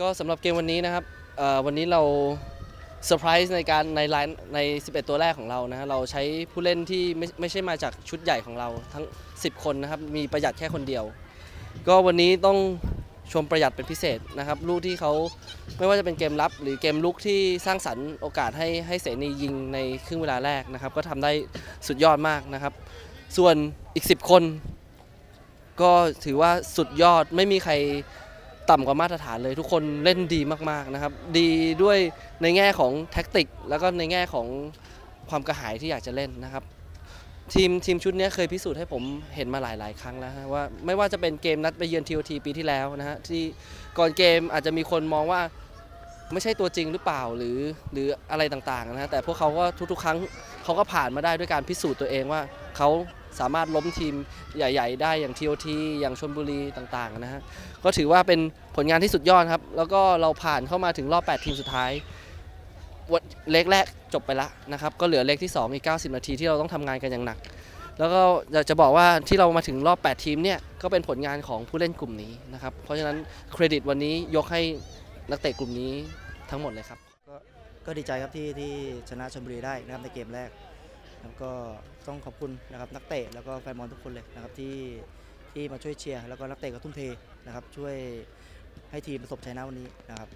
ก็สำหรับเกมวันนี้นะครับวันนี้เราเซอร์ไพรส์ในการในไลน์ใน 11 ตัวแรกของเรานะฮะเราใช้ผู้เล่นที่ไม่ไม่ใช่มาจากชุดใหญ่ของเราทั้ง 10 คนนะครับ มีประหยัดแค่คนเดียว ก็วันนี้ต้องชมประหยัดเป็นพิเศษนะครับ ลูกที่เขาไม่ว่าจะเป็นเกมรับหรือเกมลุกที่สร้างสรรค์โอกาสให้ให้เสนียิงในครึ่งเวลาแรกนะครับ ก็ทำได้สุดยอดมากนะครับ ส่วนอีก 10 คน ก็ถือว่าสุดยอดไม่มีใคร ต่ำกว่ามาตรฐานเลย ทุกคนเล่นดีมากๆนะครับ ดีด้วยในแง่ของแท็กติก แล้วก็ในแง่ของความกระหายที่อยากจะเล่นนะครับ ทีมทีมชุดนี้เคยพิสูจน์ให้ผมเห็นมาหลาย ๆ ครั้งแล้วฮะว่าไม่ว่าจะเป็นเกมนัดไปเยือนทีโอทีปีที่แล้วนะฮะที่ก่อนเกมอาจจะมีคนมองว่าไม่ใช่ตัวจริงหรือเปล่าหรือหรืออะไรต่างๆนะฮะแต่พวกเขาก็ทุกๆ ครั้งเขาก็ผ่านมาได้ด้วยการพิสูจน์ตัวเองว่าเขา สามารถล้มทีมใหญ่ ๆ ได้อย่าง TOT อทีอย่างชลบุรีต่างๆนะฮะก็ถือว่าเป็นผลงานที่สุดยอดครับ แล้วก็เราผ่านเข้ามาถึงรอบ 8 ทีมสุดท้ายวันเล็กแรกจบไปแล้วนะครับก็เหลือเล็กที่ 2 อีก 90 นาทีที่เราต้องทำงานกันอย่างหนัก แล้วก็อยากจะบอกว่าที่เรามาถึงรอบ 8 ทีมเนี่ยก็เป็นผลงานของผู้เล่นกลุ่มนี้นะครับเพราะฉะนั้นเครดิตวันนี้ยกให้นักเตะกลุ่มนี้ทั้งหมดเลยครับ ก็ก็ดีใจครับที่ที่ชนะชลบุรีได้นะครับในเกมแรก แล้วก็ต้องขอบคุณนะครับนักเตะแล้วก็แฟนบอลทุกคนเลยนะครับที่ที่มาช่วยเชียร์แล้วก็นักเตะก็ทุ่มเทนะครับช่วยให้ทีมประสบชัยชนะวันนี้นะครับ